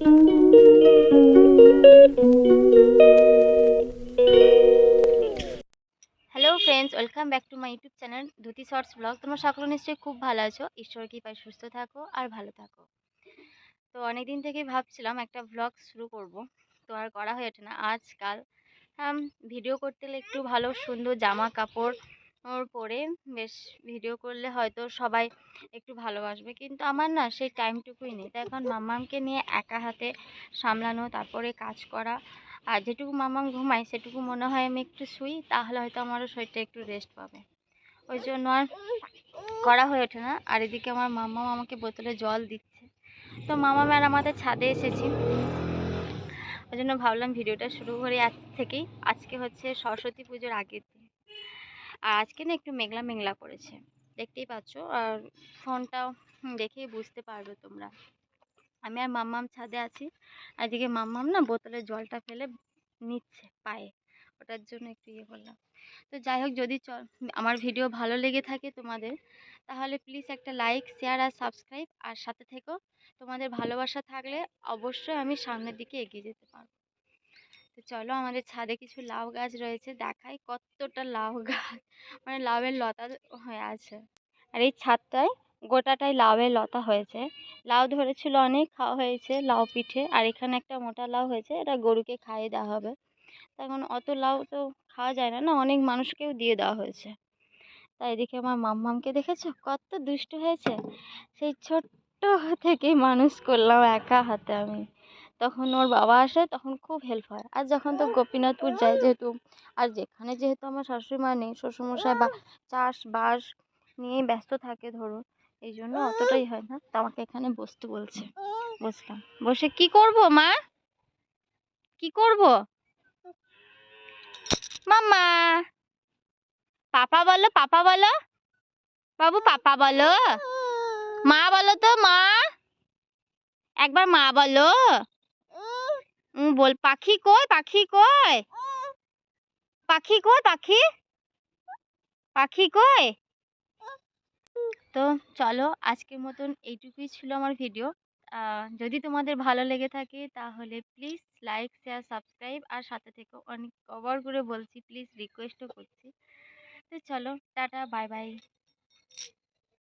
Hello friends welcome back to my YouTube channel dhoti shorts blog তোমরা সকলে নিশ্চয়ই খুব ভালো আছো। ঈশ্বর কৃপায় সুস্থ থাকো আর ভালো থাকো। তো অনেক দিন থেকেই ভাবছিলাম একটা ব্লগ শুরু করব। তো আর করা হয়ে ওঠে না। আজকাল ভিডিও করতে গেলে একটু ভালো সুন্দর জামা কাপড় ওর পরে বেশ ভিডিও করলে হয়তো সবাই একটু ভালোবাসবে। কিন্তু আমার না সেই টাইমটুকুই নেই। তাই এখন মাম্মামকে নিয়ে একা হাতে সামলানো, তারপরে কাজ করা, আর যেটুকু মামাম ঘুমায় সেটুকু মনে হয় আমি একটু শুই, তাহলে হয়তো আমারও শরীরটা একটু রেস্ট পাবে। ওই জন্য আর করা হয়ে ওঠে না। আর এদিকে আমার মাম্মাম আমাকে বোতলে জল দিচ্ছে। তো মামাম আর আমাদের ছাদে এসেছি। ওই জন্য ভাবলাম ভিডিওটা শুরু করি আজ থেকেই। আজকে হচ্ছে সরস্বতী পুজোর আগের দিন। আর আজকে না একটু মেঘলা মেঘলা করেছে। দেখতেই পাচ্ছ। আর ফোনটাও দেখেই বুঝতে পারবে তোমরা। আমি আর মাম্মাম ছাদে আছি। আর এদিকে মাম্মাম না বোতলে জলটা ফেলে নিচ্ছে পায়ে। ওটার জন্য একটু ইয়ে করলাম। তো যাই হোক, যদি আমার ভিডিও ভালো লেগে থাকে তোমাদের, তাহলে প্লিজ একটা লাইক শেয়ার আর সাবস্ক্রাইব আর সাথে থেকো। তোমাদের ভালোবাসা থাকলে অবশ্যই আমি সামনের দিকে এগিয়ে যেতে পারব। তো চলো আমাদের ছাদে কিছু লাউ গাছ রয়েছে, দেখাই কতটা লাউ গাছ। মানে লাউয়ের লতা হয়ে আছে। আর এই ছাদটায় গোটাটাই লাউয়ের লতা হয়েছে। লাউ ধরেছিল অনেক, খাওয়া হয়েছে লাউ পিঠে। আর এখানে একটা মোটা লাউ হয়েছে, এটা গরুকে খাইয়ে দেওয়া হবে। তা এখন অত লাউ তো খাওয়া যায় না না অনেক মানুষকেও দিয়ে দেওয়া হয়েছে। তাই এদিকে আমার মাম্মামকে দেখেছ? কত দুষ্ট হয়েছে। সেই ছোট্ট থেকেই মানুষ করলাম একা হাতে আমি। তখন ওর বাবা আসে, তখন খুব হেল্প হয়। আর যখন তো গোপীনাথপুর যায় যেহেতু, আর যেখানে যেহেতু আমার শাশুড়ি মা নেই, শ্বশুরমশাই বা চাষবাস নিয়েই ব্যস্ত থাকে ধরুন, এই জন্য অতটাই হয় না। তো আমাকে এখানে বসতে বলছে। বসলাম। বসে কি করব মা? কি করব? মাম্মা! পাপা বলো পাপা বলো। বাবু, পাপা বলো। মা বলো তো মা! একবার মা বলো। বল, পাখি কই পাখি কই? পাখি কই, পাখি? পাখি কই? তো চলো, আজকের মতন এইটুকুই ছিল আমার ভিডিও। যদি তোমাদের ভালো লেগে থাকে তাহলে প্লিজ লাইক শেয়ার সাবস্ক্রাইব আর সাথে থেকে অনেক কভার করে বলছি প্লিজ রিকোয়েস্টও করছি। তো চলো, টাটা বাই বাই